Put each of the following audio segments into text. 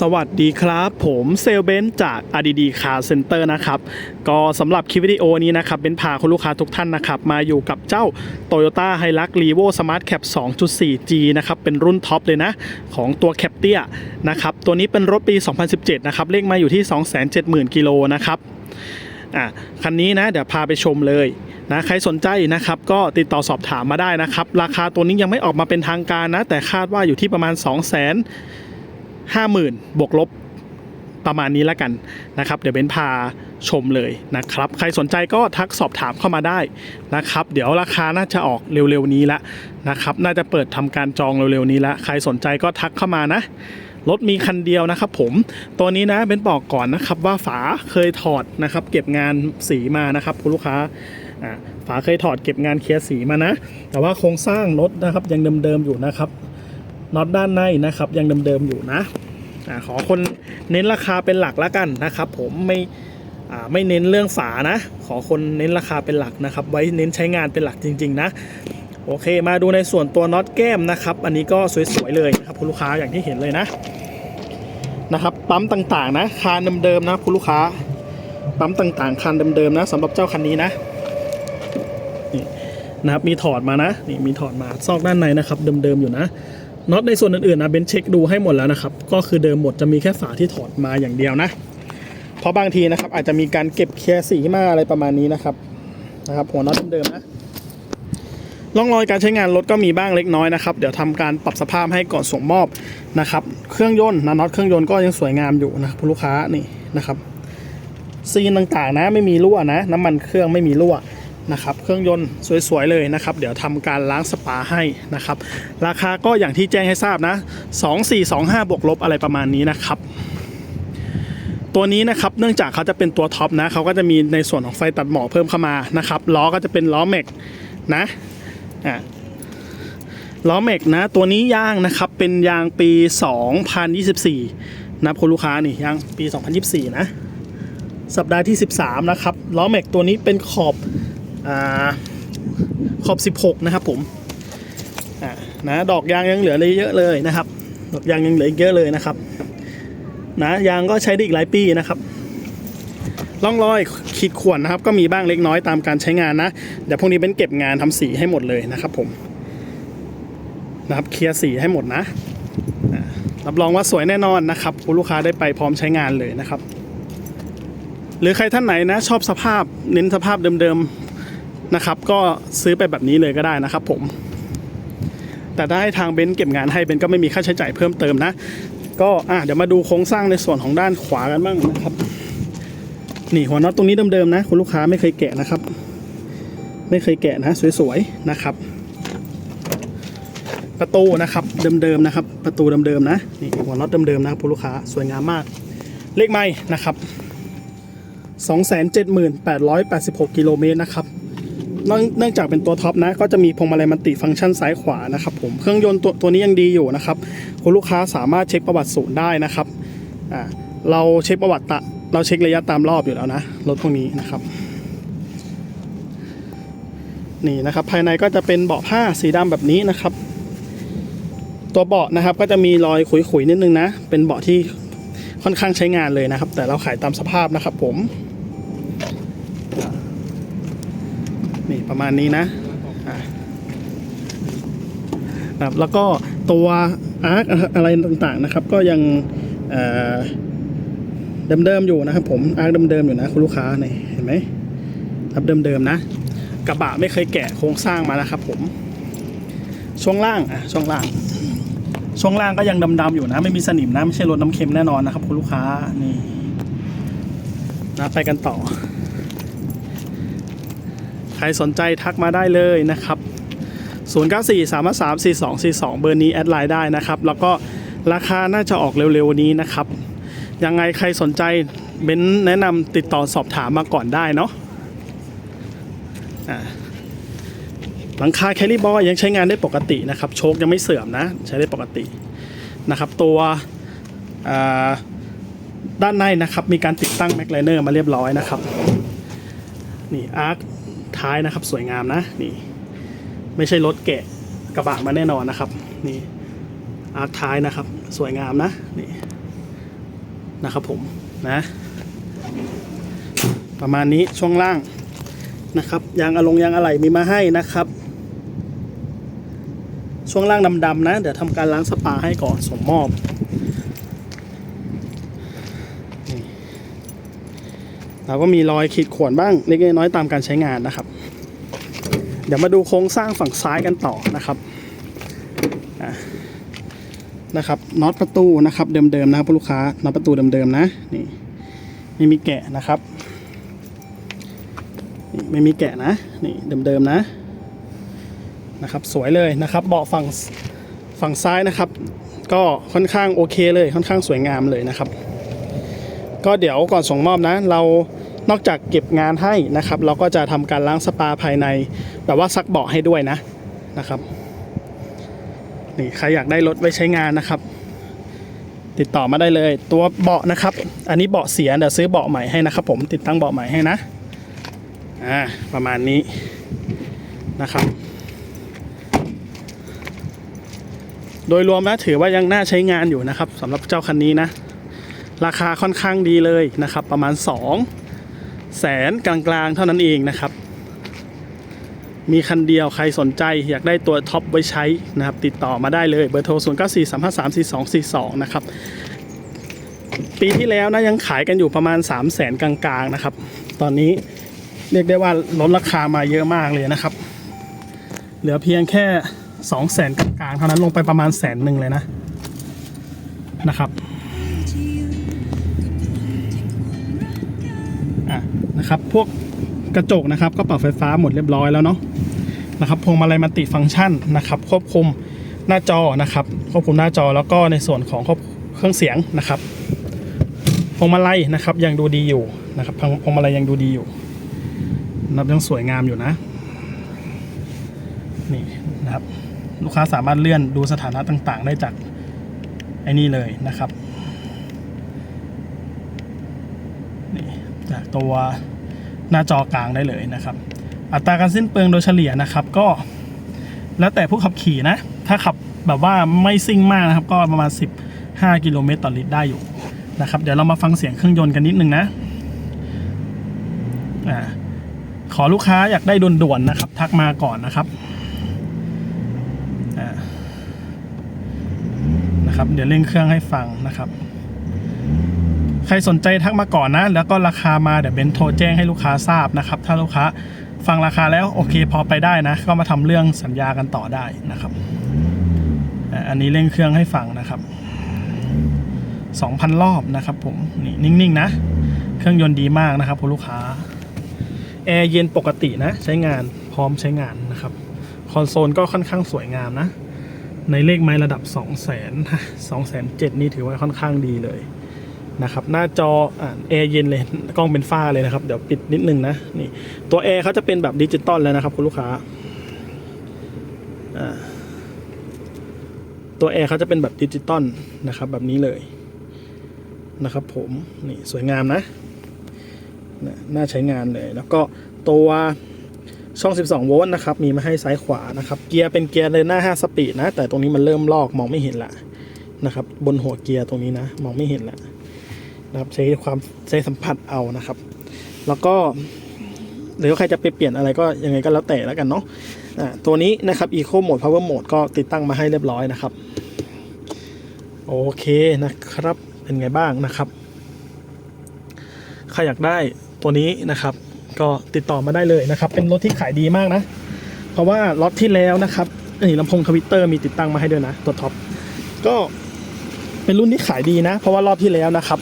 สวัสดีครับผมเซลเบนจาก RDD Car Center นะครับ ก็สำหรับคลิปวิดีโอนี้นะครับเป็นพาคุณลูกค้าทุกท่านนะครับ มาอยู่กับเจ้า Toyota Hilux Revo Smart Cap 2.4G นะครับ เป็นรุ่นท็อปเลยนะ ของตัว c a p t i a นะครับ ตัวนี้เป็นรถปี 2017 นะครับ เลขมาอยู่ที่ 270,000 กิโลนะครับอะคันนี้นะ เดี๋ยวพาไปชมเลยนะใครสนใจนะครับก็ติดต่อสอบถามมาได้นะครับ ราคาตัวนี้ยังไม่ออกมาเป็นทางการนะ แต่คาดว่าอยู่ที่ประมาณ2 5 0 0 0 0 บวกลบประมาณนี้แล้วกันนะครับ เดี๋ยวเบนพาชมเลยนะครับ ใครสนใจก็ทักสอบถามเข้ามาได้นะครับ เดี๋ยวราคาน่าจะออกเร็วๆนี้ละนะครับ น่าจะเปิดทำการจองเร็วๆนี้ละใครสนใจก็ทักเข้ามานะรถมีคันเดียวนะครับผมตัวนี้นะเบนบอกก่อนนะครับว่าฝาเคยถอดนะครับ เก็บงานสีมานะครับคุณลูกค้าฝาเคยถอดเก็บงานเคลียร์สีมานะ แต่ว่าโครงสร้างรถนะครับยังเดิมๆอยู่นะครับ น็อตด้านในนะครับ ยังเดิมๆอยู่นะอาขอคนเน้นราคาเป็นหลักแล้วกันนะครับ ผมไม่ไม่เน้นเรื่องฝานะ ขอคนเน้นราคาเป็นหลักนะครับ ไว้เน้นใช้งานเป็นหลักจริง ๆ นะโอเค มาดูในส่วนตัวน็อตแก้มนะครับ อันนี้ก็สวยๆเลยนะครับคุณลูกค้าอย่างที่เห็นเลยนะนะครับปั๊มต่างๆ นะคานเดิมๆนะคุณลูกค้าปั๊มต่างๆคานเดิมๆนะสำหรับเจ้าคันนี้นะนี่นะครับมีถอดมานะนี่มีถอดมาซอกด้านในนะครับเดิมๆอยู่นะ น็อตในส่วนอื่นๆนะเบนเช็คดูให้หมดแล้วนะครับ ก็คือเดิมหมดจะมีแค่ฝาที่ถอดมาอย่างเดียวนะ เพราะบางทีนะครับ อาจจะมีการเก็บเคลียร์สีมาอะไรประมาณนี้นะครับนะครับ หัวน็อตเดิมๆนะร่องรอยการใช้งานรถก็มีบ้างเล็กน้อยนะครับ เดี๋ยวทำการปรับสภาพให้ก่อนส่งมอบนะครับ เครื่องยนต์นะน็อตเครื่องยนต์ก็ยังสวยงามอยู่นะครับลูกค้านี่นะครับซีนต่างๆนะไม่มีรั่วนะ น้ำมันเครื่องไม่มีรั่ว นะครับเครื่องยนต์สวยๆเลยนะครับเดี๋ยวทำการล้างสปาให้นะครับราคาก็อย่างที่แจ้งให้ทราบนะ 2425 บวกลบอะไรประมาณนี้นะครับตัวนี้นะครับเนื่องจากเขาจะเป็นตัวท็อปนะเขาก็จะมีในส่วนของไฟตัดหมอกเพิ่มเข้ามานะครับล้อก็จะเป็นล้อแม็กนะอะล้อแม็กนะตัวนี้ยางนะครับเป็นยางปี 2024 นะคุณลูกค้านี่ยางปี 2024 นะ สัปดาห์ที่ 13 นะครับล้อแม็กตัวนี้เป็นขอบ ขอบ 16 นะครับผมะนะดอกยางยังเหลือเลยเยอะเลยนะครับ ดอกยางยังเหลืออีกเยอะเลยนะครับนะยางก็ใช้ได้อีกหลายปีนะครับร่องรอยขีดข่วนนะครับ ก็มีบ้างเล็กน้อยตามการใช้งานนะเดี๋ยวพวกนี้เป็นเก็บงานทำสีให้หมดเลยนะครับผมนะครับเคลียร์สีให้หมดนะรับรองว่าสวยแน่นอนนะครับคุณลูกค้าได้ไปพร้อมใช้งานเลยนะครับ หรือใครท่านไหนนะชอบสภาพเน้นสภาพเดิม นะครับ ก็ซื้อไปแบบนี้เลยก็ได้นะครับ ผม แต่ถ้าให้ทางเบนซ์เก็บงานให้เบนซ์ก็ไม่มีค่าใช้จ่ายเพิ่มเติมนะ ก็อะเดี๋ยวมาดูโครงสร้างในส่วนของด้านขวากันบ้างนะครับ นี่หัวน็อตตรงนี้เดิมๆนะคุณลูกค้าไม่เคยแกะนะครับ ไม่เคยแกะนะ สวยๆนะครับ ประตูนะครับเดิมๆนะครับ ประตูเดิมๆนะนี่หัวน็อตเดิมๆนะครับคุณลูกค้าสวยงามมาก เลขไม่นะครับ278,886 กิโลเมตรนะครับ เนื่องจากเป็นตัวท็อปนะ ก็จะมีพวงมาลัยมัลติฟังก์ชันซ้ายขวานะครับผมเครื่องยนต์ตัวตัวนี้ยังดีอยู่นะครับคุณลูกค้าสามารถเช็คประวัติศูนย์ได้นะครับอ่าเราเช็คประวัติตะเราเช็คระยะตามรอบอยู่แล้วนะรถพวกนี้นะครับนี่นะครับภายในก็จะเป็นเบาะผ้าสีดำแบบนี้นะครับ ตัวเบาะนะครับก็จะมีรอยขุยๆนิดนึงนะ เป็นเบาะที่ค่อนข้างใช้งานเลยนะครับ แต่เราขายตามสภาพนะครับผม ประมาณนี้นะอะครับแล้วก็ตัวอาร์คอะไรต่างๆนะครับ ก็ยังเเดิมๆอยู่นะครับ ผมอาร์คเดิมๆอยู่นะคุณลูกค้าเนี่ยเห็นไหมครับเดิมๆนะ กระบะไม่เคยแกะโครงสร้างมานะครับ ผมช่วงล่างอะช่วงล่าง ช่วงล่างก็ยังดำๆอยู่นะ ไม่มีสนิมนะไม่ใช่รถน้ำเค็มแน่นอนนะครับ คุณลูกค้านี่นะไปกันต่อ ใครสนใจทักมาได้เลยนะครับ 094 3 3 4 2 4 2 เบอร์นี้แอดไลน์ได้นะครับ แล้วก็ราคาน่าจะออกเร็วๆนี้นะครับ ยังไงใครสนใจเบนแนะนำติดต่อสอบถามมาก่อนได้เนาะอ่าหลังคาแคลรี่บอยยังใช้งานได้ปกตินะครับ โชคยังไม่เสื่อมนะ ใช้ได้ปกตินะครับ ตัวอ่าด้านในนะครับมีการติดตั้งแม็กไลเนอร์มาเรียบร้อยนะครับ นี่อาร์ค ท้ายนะครับ สวยงามนะนี่ ไม่ใช่รถแกะกระบะมาแน่นอนนะครับ นี่อาร์คท้ายนะครับ สวยงามนะนี่นะครับผมนะประมาณนี้ช่วงล่างนะครับยางอะลงยางอะไหล่มีมาให้นะครับ ช่วงล่างดำๆนะ เดี๋ยวทำการล้างสปาให้ก่อนส่งมอบเราก็มีรอยขีดข่วนบ้างเล็กน้อยตามการใช้งานนะครับ เดี๋ยวมาดูโครงสร้างฝั่งซ้ายกันต่อนะครับนะครับน็อตประตูนะครับเดิมๆนะครับลูกค้าน็อตประตูเดิมๆนะนี่ไม่มีแกะนะครับนี่ไม่มีแกะนะนี่เดิมๆนะนะครับสวยเลยนะครับเบาะฝั่งฝั่งซ้ายนะครับ ก็ค่อนข้างโอเคเลยค่อนข้างสวยงามเลยนะครับ ก็เดี๋ยวก่อนส่งมอบนะ เรา นอกจากเก็บงานให้นะครับ เราก็จะทำการล้างสปาภายใน แบบว่าซักเบาะให้ด้วยนะนะครับนี่ใครอยากได้รถไว้ใช้งานนะครับ ติดต่อมาได้เลย ตัวเบาะนะครับ อันนี้เบาะเสียเดี๋ยวซื้อเบาะใหม่ให้นะครับผมติดตั้งเบาะใหม่ให้นะอ่าประมาณนี้นะครับโดยรวมแล้วถือว่ายังน่าใช้งานอยู่นะครับสำหรับเจ้าคันนี้นะ ราคาค่อนข้างดีเลยนะครับ ประมาณ 2 แสนกลางๆ เท่านั้นเองนะครับ มีคันเดียวใครสนใจอยากได้ตัวท็อปไว้ใช้นะครับ ติดต่อมาได้เลยเบอร์โทร 0 9 4 3 5 3 4 2 4 2 นะครับ ปีที่แล้วนะยังขายกันอยู่ประมาณ 3 0 0แสนกลางๆ นะครับ ตอนนี้เรียกได้ว่าลดราคามาเยอะมากเลยนะครับ เหลือเพียงแค่ 2 0 0แสนกลางๆ เท่านั้นลงไปประมาณแสนหนึ่งเลยนะนะครับ นะครับ พวกกระจกนะครับก็ปรับไฟฟ้าหมดเรียบร้อยแล้วเนาะนะครับพวงมาลัยมัลติฟังก์ชันนะครับ ควบคุมหน้าจอนะครับควบคุมหน้าจอแล้วก็ในส่วนของเครื่องเสียงนะครับพวงมาลัยนะครับยังดูดีอยู่นะครับพวงมาลัยยังดูดีอยู่นับยังสวยงามอยู่นะนี่นะครับลูกค้าสามารถเลื่อนดูสถานะต่างๆ ได้จากไอ้นี่เลยนะครับนี่จากตัว หน้าจอกลางได้เลยนะครับ อัตราการสิ้นเปลืองโดยเฉลี่ยนะครับก็ แล้วแต่ผู้ขับขี่นะ ถ้าขับแบบว่าไม่ซิ่งมากนะครับ ก็ประมาณ 15 กิโลเมตรต่อลิตรได้อยู่นะครับ เดี๋ยวเรามาฟังเสียงเครื่องยนต์กันนิดนึงนะอ่าขอลูกค้าอยากได้ด่วนๆนะครับ ทักมาก่อนนะครับนะครับ เดี๋ยวเร่งเครื่องให้ฟังนะครับ ใครสนใจทักมาก่อนนะ แล้วก็ราคามาเดี๋ยวเบนโทรแจ้งให้ลูกค้าทราบนะครับ ถ้าลูกค้าฟังราคาแล้วโอเคพอไปได้นะ ก็มาทำเรื่องสัญญากันต่อได้นะครับ อันนี้เร่งเครื่องให้ฟังนะครับ 2,000 รอบนะครับผมนี่นิ่งๆนะ เครื่องยนต์ดีมากนะครับคุณลูกค้าแอร์เย็นปกตินะ ใช้งานพร้อมใช้งานนะครับ คอนโซลก็ค่อนข้างสวยงามนะ ในเลขไม้ระดับ 2 0 0 0 0 0 2 0 0 0 นี่ถือว่าค่อนข้างดีเลย นะครับหน้าจออแอร์เย็นเลยกล้องเป็นฝ้าเลยนะครับ เดี๋ยวปิดนิดนึงนะนี่ตัวแอร์เขาจะเป็นแบบดิจิตอลแล้วนะครับ คุณลูกค้าตัวแอร์เขาจะเป็นแบบดิจิตอลนะครับ แบบนี้เลยนะครับผมนี่สวยงามนะนะน่าใช้งานเลย แล้วก็ตัวช่อง 12 โวลต์นะครับ มีมาให้ซ้ายขวานะครับ เกียร์เป็นเกียร์เลยหน้า 5 สปีดนะ แต่ตรงนี้มันเริ่มลอกมองไม่เห็นละนะครับ บนหัวเกียร์ตรงนี้นะ มองไม่เห็นละ นะครับใช้ความใช้สัมผัสเอานะครับ แล้วก็หรือว่าใครจะไปเปลี่ยนอะไรก็ยังไงก็แล้วแต่แล้วกันเนาะตัวนี้นะครับ Eco Mode Power Mode ก็ติดตั้งมาให้เรียบร้อยนะครับ โอเคนะครับ เป็นไงบ้างนะครับ ใครอยากได้ตัวนี้นะครับ ก็ติดต่อมาได้เลยนะครับ เป็นรถที่ขายดีมากนะ เพราะว่าล็อตที่แล้วนะครับนี่ลำโพงทวิตเตอร์มีติดตั้งมาให้ด้วยนะ ตัวท็อปก็เป็นรุ่นที่ขายดีนะ เพราะว่ารอบที่แล้วนะครับ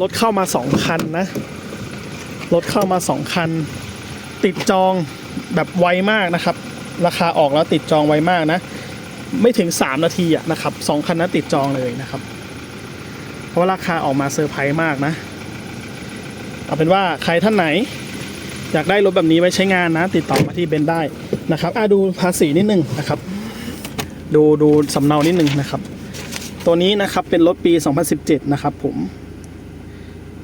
รถเข้ามาสองคันนะ รถเข้ามาสองคัน ติดจองแบบไวมากนะครับ ราคาออกแล้วติดจองไวมากนะ ไม่ถึง 3 นาทีอะนะครับสองคันนั้นติดจองเลยนะครับ เพราะราคาออกมาเซอร์ไพรส์มากนะ เอาเป็นว่าใครท่านไหน อยากได้รถแบบนี้ไว้ใช้งานนะ ติดต่อมาที่เบนได้นะครับอะดูภาษีนิดนึงนะครับ ดูดูสำเนานิดนึงนะครับ ตัวนี้นะครับเป็นรถปี 2017 นะครับผม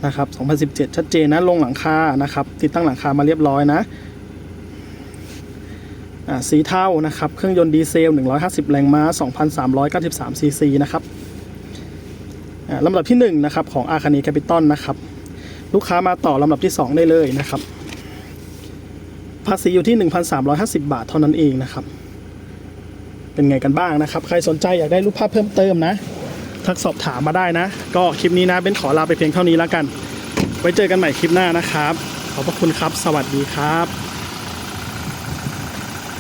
นะครับ 2017 ชัดเจนนะ ลงหลังคา นะครับ ติดตั้งหลังคามาเรียบร้อยนะอ่าสีเทานะครับ เครื่องยนต์ดีเซล 150 แรงม้า 2,393 ซีซีนะครับอ่าลำดับที่1นะครับของอาคานีแคปิตอลนะครับ ลูกค้ามาต่อลำดับที่ 2 ได้เลยนะครับ ภาษีอยู่ที่ 1,350 บาทเท่านั้นเองนะครับ เป็นไงกันบ้างนะครับ ใครสนใจอยากได้รูปภาพเพิ่มเติมนะ ทักสอบถามมาได้นะ ก็คลิปนี้นะเบนขอลาไปเพียงเท่านี้แล้วกัน ไว้เจอกันใหม่คลิปหน้านะครับ ขอบพระคุณครับ สวัสดีครับ